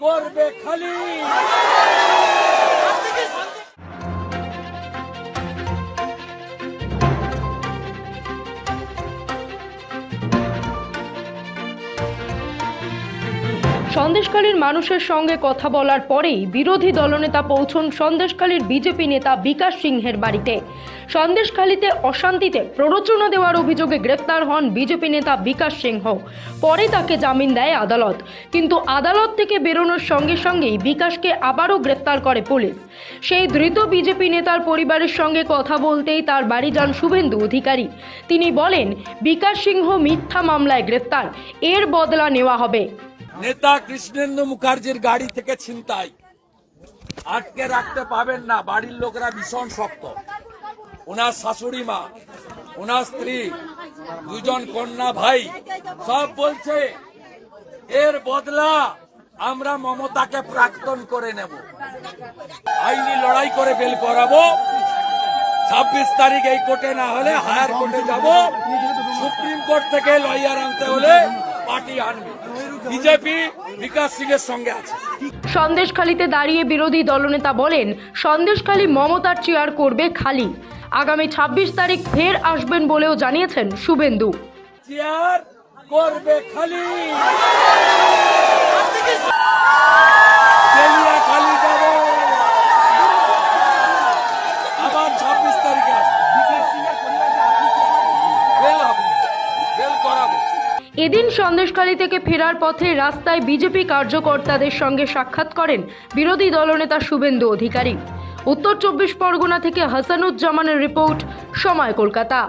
করবে খালি। সন্দেশখালীর মানুষের সঙ্গে কথা বলার পরেই বিরোধী দলনেতা পৌঁছন সন্দেশখালীর বিজেপি নেতা বিকাশ সিংহের বাড়িতে। সন্দেশখালীতে অশান্তিতে প্ররোচনা দেওয়ার অভিযোগে গ্রেফতার হন বিজেপি নেতা বিকাশ সিংহ। পরে তাকে জামিন দেয় আদালত। কিন্তু আদালত থেকে বেরোনোর সঙ্গে সঙ্গেই বিকাশকে আবারও গ্রেফতার করে পুলিশ। সেই ধৃত বিজেপি নেতার পরিবারের সঙ্গে কথা বলতেই তার বাড়ি যান শুভেন্দু অধিকারী। তিনি বলেন, বিকাশ সিংহ মিথ্যা মামলায় গ্রেফতার এর বদলা নেওয়া হবে। নেতা কৃষ্ণেন্দু মুখার্জির গাড়ি থেকে ছিনতাই। আটকে রাখতে পাবেন না, বাড়ির লোকরা ভীষণ শক্ত। ওনার শাশুড়ি মা, ওনার স্ত্রী, দুজন কন্যা ভাই, সব বলছে, এর বদলা আমরা মমতাকে প্রাক্তন করে নেব। আইনি লড়াই করে বেল করাবো। ছাব্বিশ তারিখ এই কোর্টে না হলে হায়ার কোর্টে যাব। সুপ্রিম কোর্ট থেকে লয়ার আনতে হলে পার্টি আনবে। বিজেপি বিকাশ সিং এর সঙ্গে আছে। সন্দেশখালীতে দাঁড়িয়ে বিরোধী দলনেতা বলেন সন্দেশখালী মমতার চেয়ার করবে খালি। আগামী ২৬ তারিখ ফের আসবেন বলেও জানিয়েছেন শুভেন্দু। চেয়ার করবে খালি তেলিয়া খালি যাব আবার ছাব্বিশ তারিখে আসবে। বেল হবে বেল করাবো এদিন সন্দেশখালী থেকে ফেরার পথে রাস্তায় বিজেপি কার্যকর্তাদের সঙ্গে সাক্ষাৎ করেন বিরোধী দলনেতা শুভেন্দু অধিকারী। উত্তর চব্বিশ পরগনা থেকে হাসানুজ্জামানের রিপোর্ট, সময় কলকাতা।